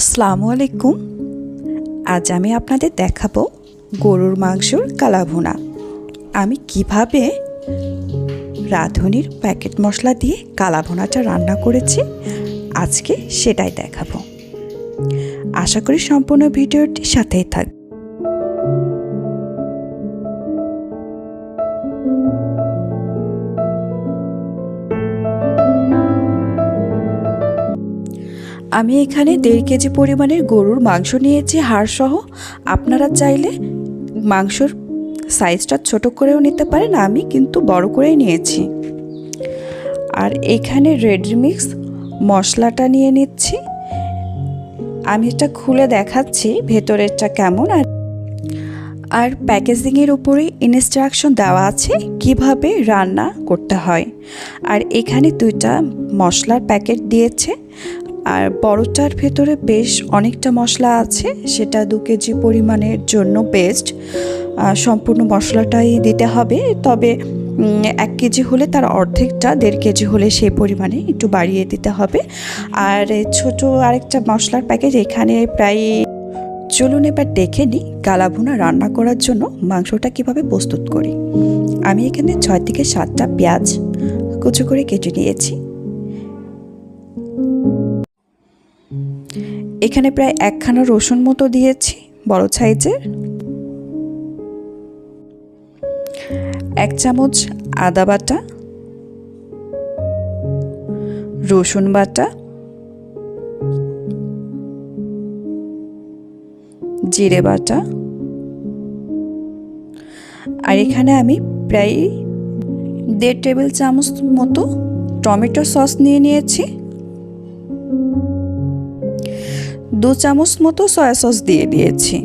আসসালামু আলাইকুম। আজ আমি আপনাদের দেখাবো গরুর মাংসর কালাভুনা। আমি কীভাবে রাঁধুনির প্যাকেট মশলা দিয়ে কালাভুনাটা রান্না করেছি, আজকে সেটাই দেখাবো। আশা করি সম্পূর্ণ ভিডিওটি সাথেই থাক আমি এখানে দেড় কেজি পরিমাণের গরুর মাংস নিয়েছি, হাড়সহ। আপনারা চাইলে মাংসর সাইজটা ছোট করেও নিতে পারেন, আমি কিন্তু বড় করেই নিয়েছি। আর এখানে রেডি মিক্স মশলাটা নিয়ে নিচ্ছি। আমি এটা খুলে দেখাচ্ছি ভেতরেরটা কেমন। আর আর প্যাকেজিংয়ের উপরে ইনস্ট্রাকশন দেওয়া আছে কীভাবে রান্না করতে হয়। আর এখানে দুইটা মশলার প্যাকেট দিয়েছে। আর বড়টার ভেতরে বেশ অনেকটা মশলা আছে, সেটা দু কেজি পরিমাণের জন্য বেস্ট সম্পূর্ণ মশলাটাই দিতে হবে, তবে এক কেজি হলে তার অর্ধেকটা, দেড় কেজি হলে সেই পরিমাণে একটু বাড়িয়ে দিতে হবে। আর ছোট আরেকটা মশলার প্যাকেট এখানে প্রায়, চলুন এবার দেখে নিই কালাভুনা রান্না করার জন্য মাংসটা কীভাবে প্রস্তুত করি। আমি এখানে ছয় থেকে সাতটা পেঁয়াজ কুচো করে কেটে নিয়েছি। এখানে প্রায় একখানা রসুন মতো দিয়েছি, বড় সাইজের। এক চামচ আদা বাটা, রসুন বাটা, জিরে বাটা। আর এখানে আমি প্রায় দেড় টেবিল চামচ মতো টমেটো সস নিয়ে নিয়েছি। দু চামচ মতো সয়া সস দিয়ে দিয়েছি।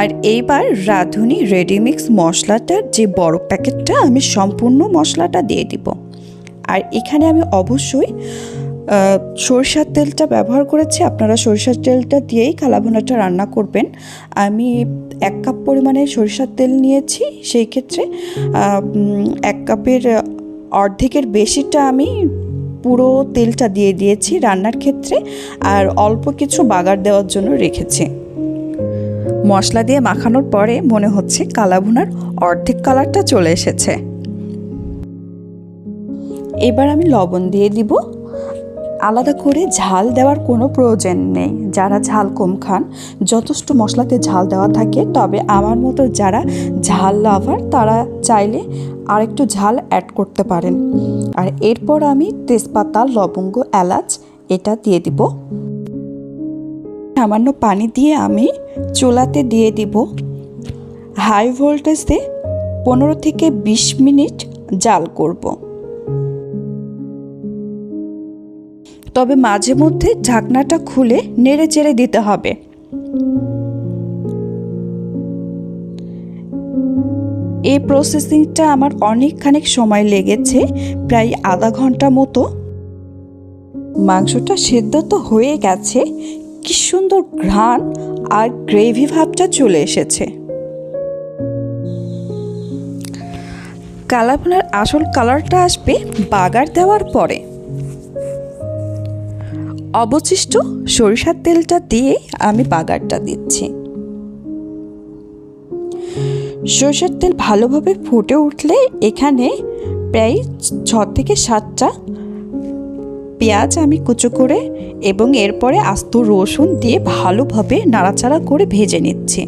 আর এইবার রাঁধুনি রেডিমিক্স মশলাটার যে বড় প্যাকেটটা, আমি সম্পূর্ণ মশলাটা দিয়ে দিব। আর এখানে আমি অবশ্যই সরিষার তেলটা ব্যবহার করেছি। আপনারা সরিষার তেলটা দিয়েই কালাভুনাটা রান্না করবেন। আমি এক কাপ পরিমাণে সরিষার তেল নিয়েছি। সেই ক্ষেত্রে এক কাপের অর্ধেকের বেশিটা আমি পুরো তেলটা দিয়ে দিয়েছি রান্নার ক্ষেত্রে আর অল্প কিছু বাগার দেওয়ার জন্য রেখেছি। মশলা দিয়ে মাখানোর পরে মনে হচ্ছে কালাভুনার অর্ধেক কালারটা চলে এসেছে। এবার আমি লবণ দিয়ে দিব। আলাদা করে ঝাল দেওয়ার কোনো প্রয়োজন নেই। যারা ঝাল কম খান, যথেষ্ট মশলাতে ঝাল দেওয়া থাকে, তবে আমার মতো যারা ঝাল লাভার, তারা চাইলে আরেকটু ঝাল অ্যাড করতে পারেন। আর এরপর আমি তেজপাতা, লবঙ্গ, এলাচ এটা দিয়ে দিব। সামান্য পানি দিয়ে আমি চুলাতে দিয়ে দিব। হাই ভোল্টেজে পনেরো থেকে বিশ মিনিট জাল করব। তবে মাঝে মধ্যে ঢাকনাটা খুলে নেড়ে চেড়ে দিতে হবে। এই প্রসেসিংটা আমার অনেকখানিক সময় লেগেছে, প্রায় আধা ঘণ্টা মতো। মাংসটা সেদ্ধ তো হয়ে গেছে, কি সুন্দর ঘ্রাণ আর গ্রেভি ভাবটা চলে এসেছে। কালাভুনার আসল কালারটা আসবে বাগার দেওয়ার পরে। অবশিষ্ট সরিষার তেলটা দিয়ে আমি বাগারটা দিচ্ছি। সরষের তেল ভালোভাবে ফুটে উঠলে এখানে প্রায় ছ থেকে সাতটা পেঁয়াজ আমি কুচো করে এবং এরপরে আস্ত রসুন দিয়ে ভালোভাবে নাড়াচাড়া করে ভেজে নিচ্ছি।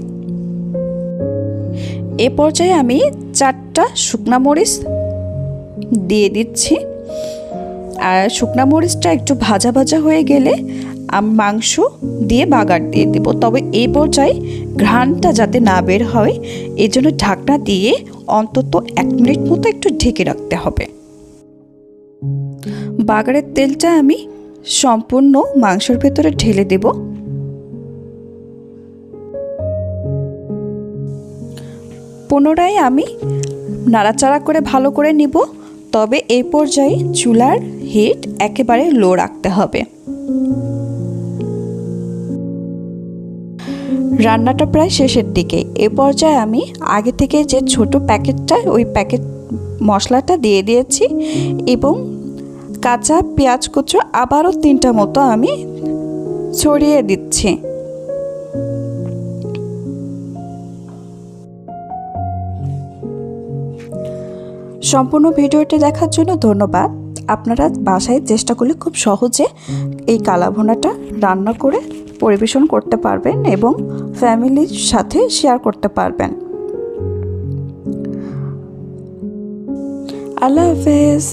এ পর্যায়ে আমি চারটা শুকনা মরিচ দিয়ে দিচ্ছি। আর শুকনা মরিচটা একটু ভাজা ভাজা হয়ে গেলে মাংস দিয়ে বাগার দিয়ে দেব। তবে এই পর্যায়ে ঘ্রাণটা যাতে না বের হয় এই জন্য ঢাকনা দিয়ে অন্তত এক মিনিট মতো একটু ঢেকে রাখতে হবে। বাগারের তেলটা আমি সম্পূর্ণ মাংসের ভেতরে ঢেলে দেব। পুনরায় আমি নাড়াচাড়া করে ভালো করে নিব, তবে এই পর্যায়ে চুলার হিট একেবারে লো রাখতে হবে। রান্নাটা প্রায় শেষের দিকে। এ পর্যায়ে আমি আগে থেকে যে ছোট প্যাকেটটা, ওই প্যাকেট মশলাটা দিয়ে দিয়েছি এবং কাঁচা পেঁয়াজ কুচো আবারও তিনটা মতো আমি ছড়িয়ে দিচ্ছি। সম্পূর্ণ ভিডিওটি দেখার জন্য ধন্যবাদ। আপনারা বাসায় চেষ্টা করলে খুব সহজে এই কালাভুনাটা রান্না করে পরিবেশন করতে পারবেন এবং ফ্যামিলির সাথে শেয়ার করতে পারবেন। আল্লাহ হাফেজ।